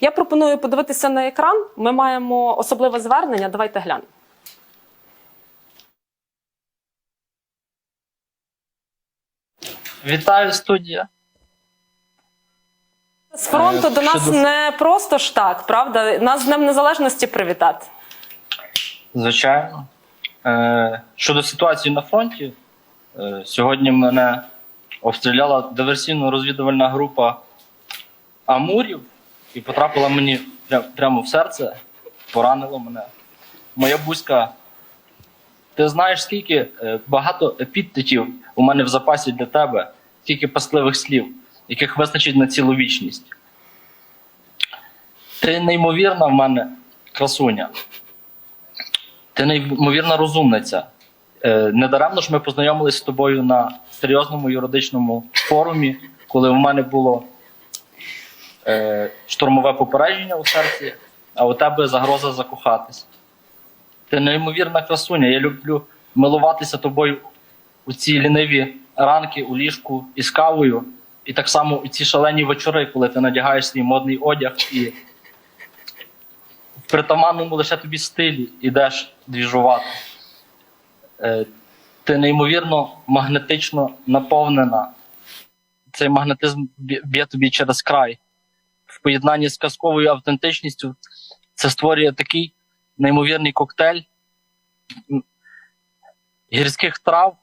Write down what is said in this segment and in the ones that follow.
Я пропоную подивитися на екран. Ми маємо особливе звернення. Давайте глянемо. Вітаю, студія. З фронту до нас не просто ж так, правда? Нас з Днем Незалежності привітати. Звичайно. Е, щодо ситуації на фронті, е, сьогодні мене обстріляла диверсійно-розвідувальна група Амурів і потрапила мені прямо в серце, поранила мене. Моя бузька, ти знаєш, скільки е, багато епітетів у мене в запасі для тебе, скільки пасливих слів, яких вистачить на цілу вічність. Ти неймовірна в мене красуня. Ти неймовірна розумниця. Е, Недаремно ж ми познайомилися з тобою на серйозному юридичному форумі, коли в мене було е, штурмове попередження у серці, а у тебе загроза закохатись. Ти неймовірна красуня. Я люблю милуватися тобою у ці ліниві ранки у ліжку із кавою, і так само у ці шалені вечори, коли ти надягаєш свій модний одяг і в притаманному лише тобі стилі ідеш двіжувати. Е, ти неймовірно магнетично наповнена. Цей магнетизм б'є тобі через край. В поєднанні з казковою автентичністю це створює такий неймовірний коктейль гірських трав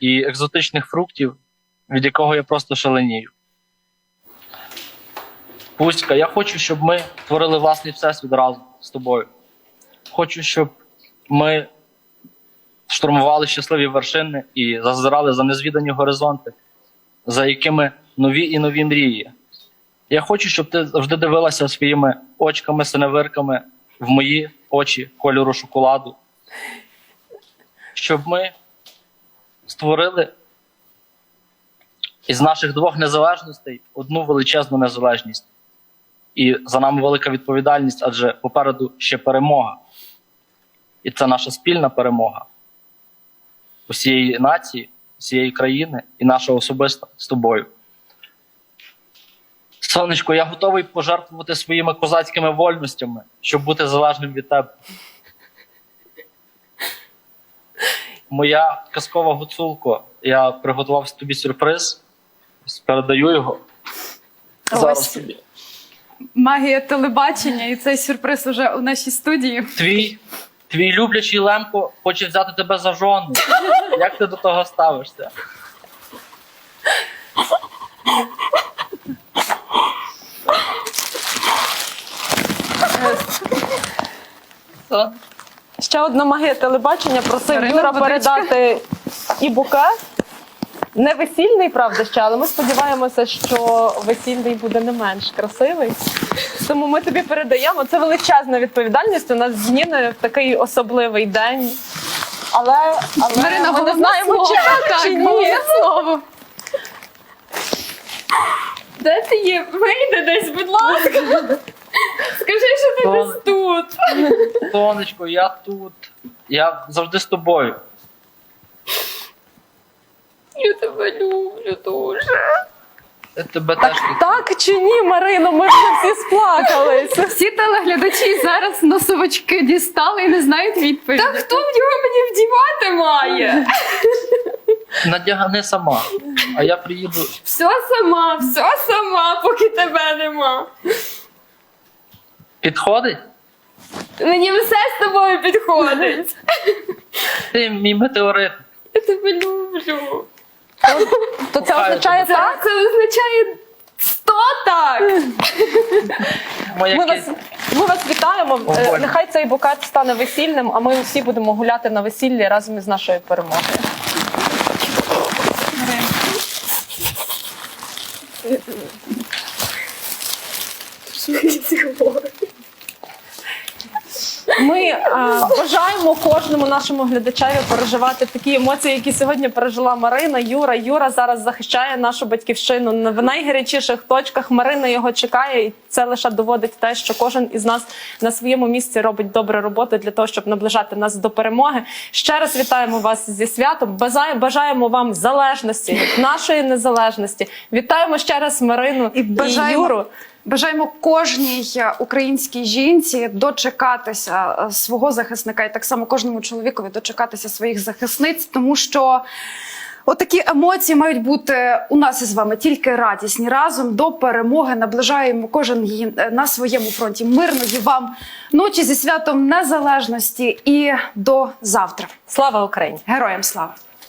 і екзотичних фруктів, від якого я просто шаленію. Пуська, я хочу, щоб ми творили власний всесвіт разом з тобою. Хочу, щоб ми штурмували щасливі вершини і зазирали за незвідані горизонти, за якими нові і нові мрії. Я хочу, щоб ти завжди дивилася своїми очками, синевирками в мої очі кольору шоколаду. Щоб ми створили із наших двох незалежностей одну величезну незалежність. І за нами велика відповідальність, адже попереду ще перемога. І це наша спільна перемога усієї нації, усієї країни і наша особиста з тобою. Сонечко, я готовий пожертвувати своїми козацькими вольностями, щоб бути залежним від тебе. Моя казкова гуцулко, я приготував тобі сюрприз. Передаю його. Зараз Ось. тобі. Магія телебачення, і цей сюрприз уже у нашій студії. Твій, твій люблячий Лемко хоче взяти тебе за жону. Як ти до того ставишся? Ще одна магія телебачення просив Юра водичка. передати і букет. Не весільний, правда, ще, але ми сподіваємося, що весільний буде не менш красивий. Тому ми тобі передаємо. Це величезна відповідальність. У нас з Ніною в такий особливий день. Але, але Марина, ми не знаємо, слово. чи так, чи ні. слово. Де ти є? Вийди десь, будь ласка. Скажи, що ти Сон- десь тут. Сонечко, я тут. Я завжди з тобою. Я тебе люблю дуже. Я тебе теж люблю. Так чи ні, Марино? Ми вже всі сплакались. Всі телеглядачі зараз носовички дістали і не знають відповіді. Та хто в нього мені вдівати має? Надягани сама, а я приїду. Все сама, все сама, поки тебе нема. Підходить? Мені все з тобою підходить. Ти мій метеорит. Я тебе люблю. То це Кохаю означає Це, так? це означає сто так. Ми вас, ми вас вітаємо. О, Е, Боже. Нехай цей букет стане весільним, а ми всі будемо гуляти на весіллі разом із нашою перемогою. Ми е, бажаємо кожному нашому глядачеві переживати такі емоції, які сьогодні пережила Марина. Юра. Юра зараз захищає нашу батьківщину в найгарячіших точках. Марина його чекає, і це лише доводить те, що кожен із нас на своєму місці робить добру роботу для того, щоб наближати нас до перемоги. Ще раз вітаємо вас зі святом. Бажаємо вам залежності, нашої незалежності. Вітаємо ще раз Марину І і, Юру. Бажаємо кожній е, українській жінці дочекатися е, свого захисника, і так само кожному чоловікові дочекатися своїх захисниць, тому що. Отакі емоції мають бути у нас із вами тільки радісні. Разом до перемоги наближаємо кожен її е, на своєму фронті. Мирної вам ночі зі святом незалежності і до завтра. Слава Україні! Героям слава!